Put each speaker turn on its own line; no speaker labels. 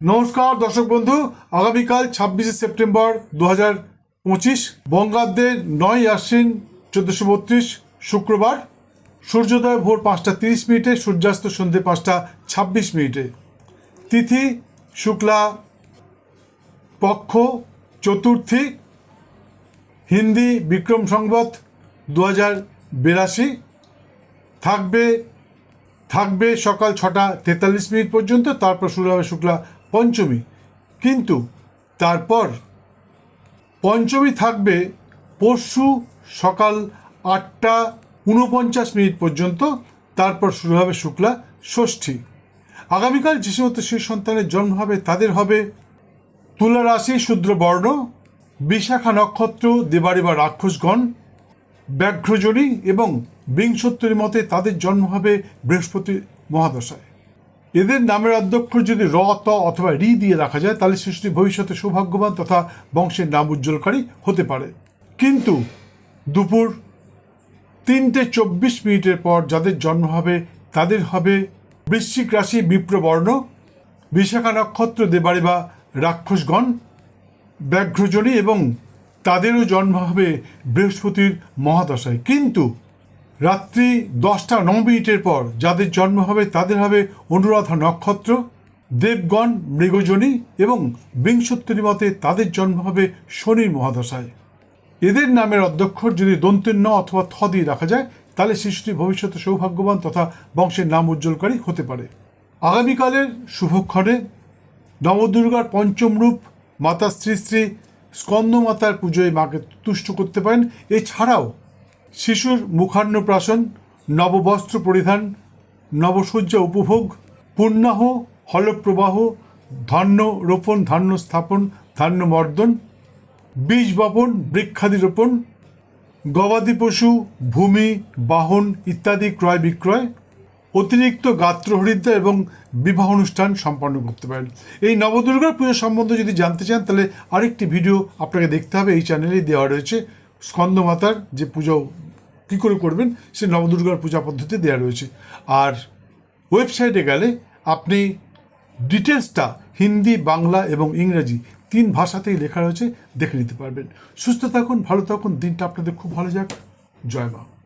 নমস্কার, দর্শক বন্ধু। আগামীকাল ছাব্বিশে সেপ্টেম্বর দু হাজার পঁচিশ, বঙ্গাব্দের নয় আশ্বিন চোদ্দোশো বত্রিশ শুক্রবার। সূর্যোদয় ভোর পাঁচটা তিরিশ মিনিটে, সূর্যাস্ত সন্ধে পাঁচটা ছাব্বিশ মিনিটে। তিথি, শুক্লা, পক্ষ, চতুর্থী, হিন্দি বিক্রম সংবত দু হাজার বিরাশি। থাকবে থাকবে সকাল ছটা তেতাল্লিশ মিনিট পর্যন্ত, তারপর শুরু হবে শুক্লা পঞ্চমী। কিন্তু তারপর পঞ্চমী থাকবে পরশু সকাল আটটা উনপঞ্চাশ মিনিট পর্যন্ত। তারপর শুরু হবে শুক্লা ষষ্ঠী। আগামীকাল যে সমস্ত শিশু সন্তানের জন্ম হবে, তাদের হবে তুলা রাশি শূদ্র বর্ণ, বিশাখা নক্ষত্র, দেবাড়ি বা রাক্ষসগণ, ব্যাঘ্রজনী এবং বিংশোত্তরী মতে তাদের জন্ম হবে বৃহস্পতি মহাদশায়। এদের নামের অধ্যক্ষর যদি র, ত অথবা রি দিয়ে রাখা যায়, তাহলে শিশুটি ভবিষ্যতে সৌভাগ্যবান তথা বংশের নাম উজ্জ্বলকারী হতে পারে। কিন্তু দুপুর তিনটে চব্বিশ মিনিটের পর যাদের জন্ম হবে, তাদের হবে বৃশ্চিক রাশি বিপ্রবর্ণ, বিশাখা নক্ষত্র দেবাড়ি বা রাক্ষসগণ, ব্যাঘ্রজনী এবং তাদেরও জন্ম হবে বৃহস্পতির মহাদশায়। কিন্তু রাত্রি দশটা ন মিনিটের পর যাদের জন্ম হবে তাদের হবে অনুরাধা নক্ষত্র, দেবগণ মৃগজনী এবং বিংশোত্তরী মতে তাদের জন্ম হবে শনির মহাদশায়। এদের নামের অধ্যক্ষর যদি দন্তের ন অথবা থ দিয়ে রাখা যায়, তাহলে শিশুটি ভবিষ্যতে সৌভাগ্যবান তথা বংশের নাম উজ্জ্বলকারী হতে পারে। আগামীকালের শুভক্ষণে নবদুর্গার পঞ্চম রূপ মাতা শ্রী শ্রী স্কন্দমাতার পুজোয় মাকে তুষ্ট করতে পারেন। এছাড়াও শিশুর মুখান্নপ্রাশন, নববস্ত্র পরিধান, নবসজ্জা উপভোগ পূর্ণাহ হলপ্রবাহ ধান্য রোপণ ধান্য স্থাপন ধান্য মর্দন বীজ বপন বৃক্ষাদি রোপণ গবাদি পশু, ভূমি, বাহন ইত্যাদি ক্রয় বিক্রয়, অতিরিক্ত গাত্র হরিদ্রা এবং বিবাহ অনুষ্ঠান সম্পন্ন করতে পারেন। এই নবদুর্গার পুজো সম্বন্ধে যদি জানতে চান, তাহলে আরেকটি ভিডিও আপনাকে দেখতে হবে। এই চ্যানেলেই দেওয়া রয়েছে। স্কন্দমাতার যে পুজো কী করে করবেন, সে নবদুর্গার পূজা পদ্ধতি দেওয়া রয়েছে। আর ওয়েবসাইটে গেলে আপনি ডিটেলসটা হিন্দি, বাংলা এবং ইংরেজি তিন ভাষাতেই লেখা রয়েছে, দেখে নিতে পারবেন। সুস্থ থাকুন, ভালো থাকুন, দিনটা আপনাদের খুব ভালো যাক। জয় মা।